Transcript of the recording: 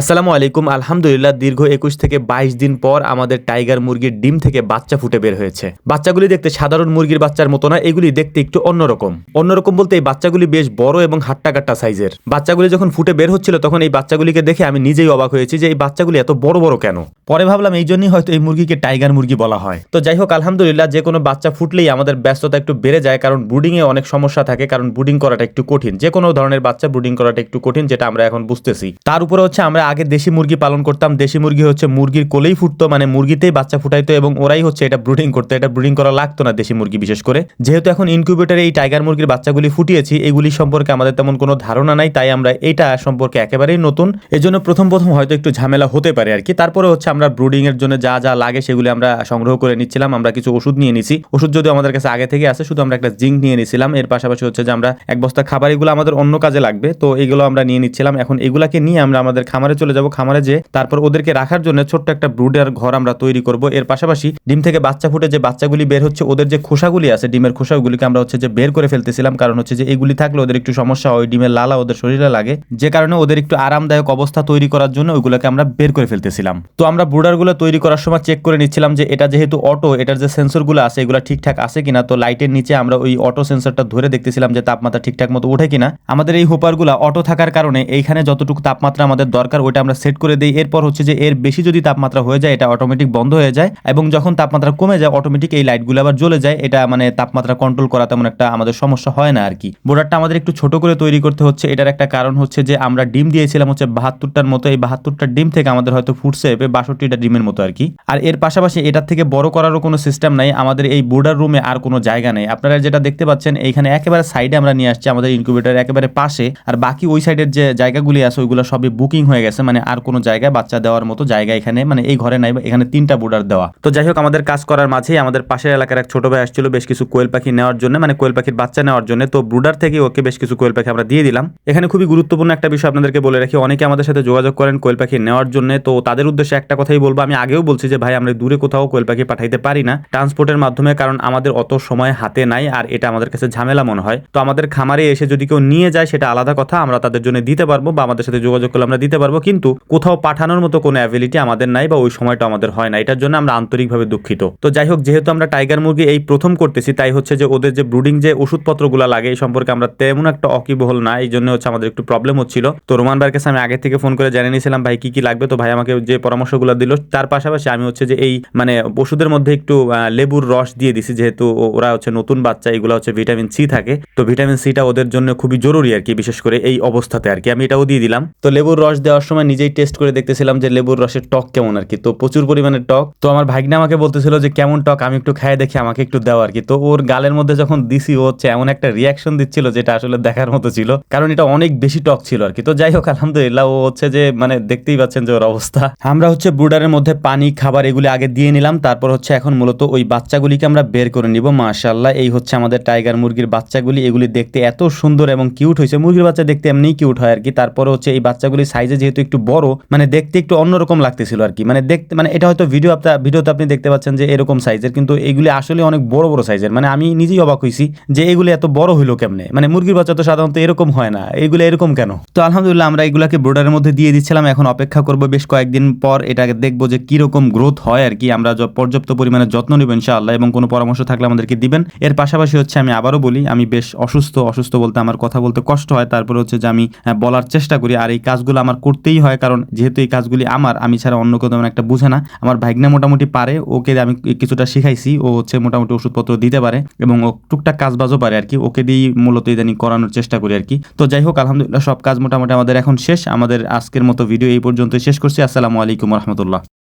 আসসালামু আলাইকুম। আলহামদুলিল্লাহ, দীর্ঘ একুশ থেকে বাইশ দিন পর আমাদের টাইগার মুরগির ডিম থেকে বাচ্চা ফুটে বের হয়েছে। বাচ্চাগুলি দেখতে সাধারণ মুরগির বাচ্চার মতো না, এগুলি দেখতে একটু অন্যরকম। অন্যরকম বলতে এই বাচ্চাগুলি বেশ বড় এবং হাট্টাকাট্টা সাইজের। বাচ্চাগুলি যখন ফুটে বের হচ্ছিল, তখন এই বাচ্চাগুলিকে দেখে আমি নিজেই অবাক হয়েছি যে এই বাচ্চাগুলি এত বড় বড় কেন? পরে ভাবলাম এই জন্যই হয়তো এই মুরগিকে টাইগার মুরগি বলা হয়। তো যাই হোক, আলহামদুলিল্লাহ যে কোনো বাচ্চা ফুটলেই আমাদের ব্যস্ততা একটু বেড়ে যায়, কারণ ব্রুডিং এ অনেক সমস্যা থাকে, কারণ ব্রুডিং করাটা একটু কঠিন। যে কোনো ধরনের বাচ্চা ব্রুডিং করাটা একটু কঠিন, যেটা আমরা এখন বুঝতেছি। তার উপরে হচ্ছে আমরা আগে দেশি মুরগি পালন করতাম। দেশি মুরগি হচ্ছে মুরগির কোলেই ফুটতো মানে মুরগিতেই বাচ্চা ফুটাইতো এবং ওরাই হচ্ছে এটা ব্রুডিং করতে। এটা ব্রুডিং করা লাগতো না দেশি মুরগি বিশেষ করে। যেহেতু এখন ইনকিউবেটারে এই টাইগার মুরগির বাচ্চাগুলি ফুটিয়েছি, এগুলি সম্পর্কে আমাদের তেমন কোনো ধারণা নাই, তাই আমরা এটা সম্পর্কে একেবারেই নতুন। এজন্য প্রথম প্রথম হয়তো একটু ঝামেলা হতে পারে আর কি। তারপরে হচ্ছে আমরা ব্রুডিং এর জন্য যা যা লাগে সেগুলি আমরা সংগ্রহ করে নিচ্ছিলাম, আমরা কিছু ওষুধ নিয়ে নিছি। ওষুধ যদিও আমাদের কাছে আগে থেকে আছে শুধু আমরা একটা জিঙ্ক নিয়ে নিছিলাম। এর পাশাপাশি হচ্ছে যে আমরা এক বস্তা খাবার, এগুলো আমাদের অন্য কাজে লাগবে। তো এগুলো আমরা নিয়ে নিচ্ছিলাম। এখন এগুলাকে নিয়ে আমরা আমাদের খামারে চলে যাব। খামারে যে তারপর ওদেরকে রাখার জন্য ছোট্ট একটা ব্রুডের ঘর আমরা তৈরি করব। এর পাশাপাশি ডিম থেকে বাচ্চা ফুটে যে বাচ্চাগুলি বের হচ্ছে, ওদের যে খোসাগুলি আছে, ডিমের খোসাগুলিকে আমরা হচ্ছে যে বের করে ফেলতেছিলাম। কারণ হচ্ছে যে এগুলি থাকলে ওদের একটু সমস্যা হয়, ডিমের লালা ওদের শরীরে লাগে। যে কারণে ওদের একটু আরামদায়ক অবস্থা তৈরি করার জন্য ওইগুলোকে আমরা বের করে ফেলতেছিলাম। তো আমরা ব্রুডারগুলো তৈরি করার সময় চেক করে নিচ্ছিলাম যে এটা যেহেতু অটো এটার যে সেন্সরগুলো আছে, এগুলো ঠিকঠাক আছে কিনা। তো লাইটের নিচে আমরা ওই অটো সেন্সরটা ধরে দেখতেছিলাম যে তাপমাত্রা ঠিকঠাক মতো ওঠে কিনা। আমাদের এই হোপারগুলো অটো থাকার কারণে এইখানে যতটুকু তাপমাত্রা আমাদের দরকার, ওইটা আমরা সেট করে দিই। এরপর হচ্ছে যে এর বেশি যদি তাপমাত্রা হয়ে যায়, এটা অটোমেটিক বন্ধ হয়ে যায় এবং যখন তাপমাত্রা কমে যায় অটোমেটিক এই লাইটগুলো আবার জ্বলে যায়। এটা মানে তাপমাত্রা কন্ট্রোল করা তেমন একটা আমাদের সমস্যা হয় না আর কি বোর্ডারটা আমাদের একটু ছোট করে তৈরি করতে হচ্ছে। এটার একটা কারণ হচ্ছে যে আমরা ডিম দিয়েছিলাম হচ্ছে বাহাত্তরটার মতো। এই বাহাত্তরটা ডিম থেকে আমাদের হয়তো ফুটছে বাষট্টিটা ডিমের মতো আর কি। আর এর পাশাপাশি এটার থেকে বড় করারও কোনো সিস্টেম নাই। আমাদের এই বোর্ডার রুমে আর কোনো জায়গা নেই। আপনারা যেটা দেখতে পাচ্ছেন, এইখানে একেবারে সাইডে আমরা নিয়ে আসছি আমাদের ইনকিউবেটার একেবারে পাশে। আর বাকি ওই সাইডের যে জায়গাগুলি আছে, ওইগুলো সবই বুকিং হয়ে গেছে। মানে আর কোনো জায়গায় বাচ্চা দেওয়ার মতো জায়গা এখানে মানে এই ঘরে নাই, এখানে তিনটা বোর্ডার দেওয়া। তো যাই হোক, আমাদের কাজ করার মাঝেই আমাদের পাশের এলাকার এক ছোট ভাই আসছিল বেশ কিছু কোয়েল পাখি নেওয়ার জন্য মানে কোয়েল পাখির বাচ্চা নেওয়ার জন্য। তো ব্রুডার থেকে ওকে বেশ কিছু কোয়েল পাখি আমরা দিয়ে দিলাম। এখানে খুবই গুরুত্বপূর্ণ একটা বিষয় আপনাদেরকে বলে রাখি। অনেকে আমাদের সাথে যোগাযোগ করেন কোয়েল পাখি নেওয়ার জন্য। তো তাদের উদ্দেশ্যে একটা কথাই বলব, আমি আগেও বলছি যে, ভাই, আমরা দূরে কোথাও কোয়েল পাখি পাঠাইতে পারি না। ট্রান্সপোর্টের মাধ্যমে, কারণ আমাদের অত সময় হাতে নাই আর এটা আমাদের কাছে ঝামেলা মনে হয়। তো আমাদের খামারে এসে যদি কেউ নিয়ে যায়, সেটা আলাদা কথা, আমরা তাদের জন্য দিতে পারব বা আমাদের সাথে যোগাযোগ করলে আমরা দিতে পারব। কিন্তু কোথাও পাঠানোর মতো কোনো অ্যাবিলিটি আমাদের নাই বা ওই সময়টা আমাদের হয় না। এটার জন্য আমরা আন্তরিকভাবে দুঃখিত। তো যাই হোক, যেহেতু আমরা টাইগার মুরগি এই প্রথম করতেছি, তাই হচ্ছে যে, ওদের যে ব্রুডিং যে ওষুধপত্রগুলো লাগে, এই সম্পর্কে আমরা তেমন একটা অকিবহল না। এই জন্য হচ্ছে আমাদের একটু প্রবলেম হচ্ছিল। তো রোমান ভাইয়ের কাছে আমি আগে থেকে ফোন করে জানিয়ে নিয়েছিলাম, ভাই, কি কি লাগবে? তো ভাই, আমাকে যে পরামর্শগুলো দিল। তার পাশাপাশি আমি হচ্ছে যে এই মানে ওষুধের মধ্যে একটু লেবুর রস দিয়ে দিছি, যেহেতু ওরা হচ্ছে নতুন বাচ্চা, এগুলো হচ্ছে ভিটামিন সি থাকে। তো ভিটামিন সিটা ওদের জন্য খুবই জরুরি আর কি, বিশেষ করে এই অবস্থাতে আর কি। আমি এটাও দিয়ে দিলাম। তো লেবুর রস দেওয়ার সময় নিজেই টেস্ট করে দেখতেছিলাম যে লেবুর রসের টক কেমন আর কি। তো প্রচুর পরিমাণে টক। তো আমার ভাগ্নে আমাকে বলতেছিল যে কেমন টক, আমি একটু খাই দেখি, আমাকে একটু দেওয়া আর কি। তো ওর গালের মধ্যে যখন দিছি, ও হচ্ছে এমন একটা রিয়াকশন দিচ্ছিল যেটা আসলে দেখার মতো ছিল। কারণ এটা অনেক বেশি টক ছিল আর কি। তো যাই হোক, আলহামদুলিল্লাহ, ও হচ্ছে যে মানে দেখতেই পাচ্ছেন যে ওর অবস্থা। আমরা হচ্ছে ব্রুডারের মধ্যে পানি, খাবার এগুলি আগে দিয়ে নিলাম। তারপর হচ্ছে এখন মূলত ওই বাচ্চাগুলিকে আমরা বের করে নিব। মাশাল্লাহ এই হচ্ছে আমাদের টাইগার মুরগির বাচ্চাগুলি। এগুলি দেখতে এত সুন্দর এবং কিউট হয়েছে। মুরগির বাচ্চা দেখতে এমনিই কিউট হয় আর কি তারপরে হচ্ছে এই বাচ্চাগুলি সাইজে যেহেতু একটু বড় মানে দেখতে একটু অন্যরকম লাগতেছিল আর কি মানে দেখতে মানে এটা হয়তো ভিডিও আপনার ভিডিওতে আপনি দেখতে পাচ্ছেন যে এরকম সাইজের কিন্তু এগুলি আসলে অনেক বড় বড় সাইজের মানে আমি নিজেই অবাক হয়েছি যে এগুলি এত বড় হইল কেমনে? মানে মুরগির বাচ্চা তো সাধারণত এরকম হয় না। এগুলো এরকম কেন? তো আলহামদুলিল্লাহ, আমরা এগুলাকে ব্রোডারের মধ্যে দিয়ে দিচ্ছিলাম। এখন অপেক্ষা করব বেশ কয়েকদিন পর দেখব যে কীরকম গ্রোথ হয় আর কি। আমরা পর্যাপ্ত পরিমাণে যত্ন নেব ইনশাআল্লাহ এবং কোনো পরামর্শ থাকলে আমাদেরকে দিবেন। এর পাশাপাশি হচ্ছে আমি আবারও বলি, আমি বেশ অসুস্থ অসুস্থ বলতে আমার কথা বলতে কষ্ট হয়। তারপরে হচ্ছে যে আমি বলার চেষ্টা করি আর এই কাজগুলো আমার করতেই হয় কারণ যেহেতু এই কাজগুলি আমার, আমি ছাড়া অন্য কেউ তেমন একটা বুঝে না। আমার ভাগ্নে মোটামুটি পারে, ওকে আমি কিছুটা শিখাইছি, ও হচ্ছে মোটামুটি ওষুধপত্র দিতে পারে এবং ও টুকটাক কাজ বাজও পারে আর কি। ওকে দিয়েই মূলত ইদানিং করানোর চেষ্টা করি আর কি। তো যাই হোক, আলহামদুলিল্লাহ সব কাজ মোটামুটি আমাদের এখন শেষ। আমাদের আজকের মতো ভিডিও এই পর্যন্ত শেষ করছি। আসসালামু আলাইকুম রহমতুল্লাহ।